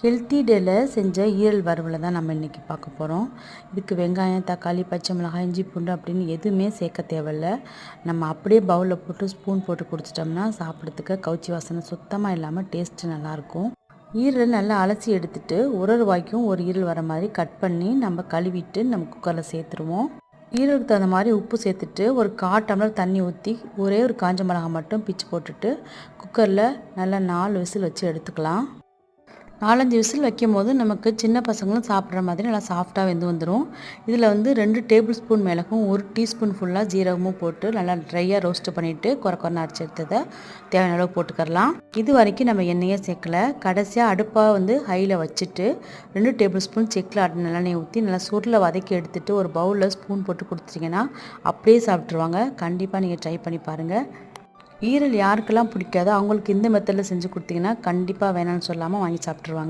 Healthy டேல செஞ்ச ஈரல் வறுவலை தான் நம்ம இன்றைக்கி பார்க்க போகிறோம் இதுக்கு வெங்காயம் தக்காளி பச்சை மிளகாய் இஞ்சி பூண்டு அப்படின்னு எதுவுமே சேர்க்க தேவையில்ல. நம்ம அப்படியே பவுலில் போட்டு ஸ்பூன் போட்டு குடிச்சிட்டோம்னா சாப்பிட்றதுக்கு கவுச்சி வாசனை சுத்தமாக இல்லாமல் டேஸ்ட்டு நல்லாயிருக்கும் ஈரல் நல்லா அலசி எடுத்துட்டு ஒரு ஒரு வாய்க்கும் ஒரு ஈரல் வர மாதிரி கட் பண்ணி நம்ம கழுவிட்டு நம்ம குக்கரில் சேர்த்துருவோம். ஈரலுக்கு தகுந்த மாதிரி உப்பு சேர்த்துட்டு ஒரு கால் டம்ளர் தண்ணி ஊற்றி ஒரே ஒரு காஞ்ச மிளகாய் மட்டும் பிச்சு போட்டுட்டு குக்கரில் நல்லா நாலு விசில் வச்சு எடுத்துக்கலாம். நாலஞ்சு விசில் வைக்கும் போது நமக்கு சின்ன பசங்களும் சாப்பிட்ற மாதிரி நல்லா சாஃப்டாக வெந்து வந்துடும் இதில் வந்து ரெண்டு டேபிள் ஸ்பூன் மிளகும் ஒரு டீஸ்பூன் ஃபுல்லாக ஜீரகமும் போட்டு நல்லா ட்ரையாக ரோஸ்ட் பண்ணிவிட்டு குறை குறை அரைச்சி எடுத்ததை தேவையான அளவு போட்டுக்கரலாம் இது வரைக்கும் நம்ம எண்ணெயே சேர்க்கல. கடைசியாக அடுப்பாக வந்து ஹையில் வச்சுட்டு ரெண்டு டேபிள் ஸ்பூன் செக்கில் ஆட்டு நல்லெண்ணெய் ஊற்றி நல்லா சுருளில் வதக்கி எடுத்துட்டு ஒரு பவுலில் ஸ்பூன் போட்டு கொடுத்துட்டிங்கன்னா அப்படியே சாப்பிட்ருவாங்க கண்டிப்பாக நீங்கள் ட்ரை பண்ணி பாருங்கள் ஈரல் யாருக்கெல்லாம் பிடிக்காதோ அவங்களுக்கு இந்த மெத்தடில் செஞ்சு கொடுத்தீங்கன்னா கண்டிப்பாக வேணாம்னு சொல்லாமல் வாங்கி சாப்பிட்ருவாங்க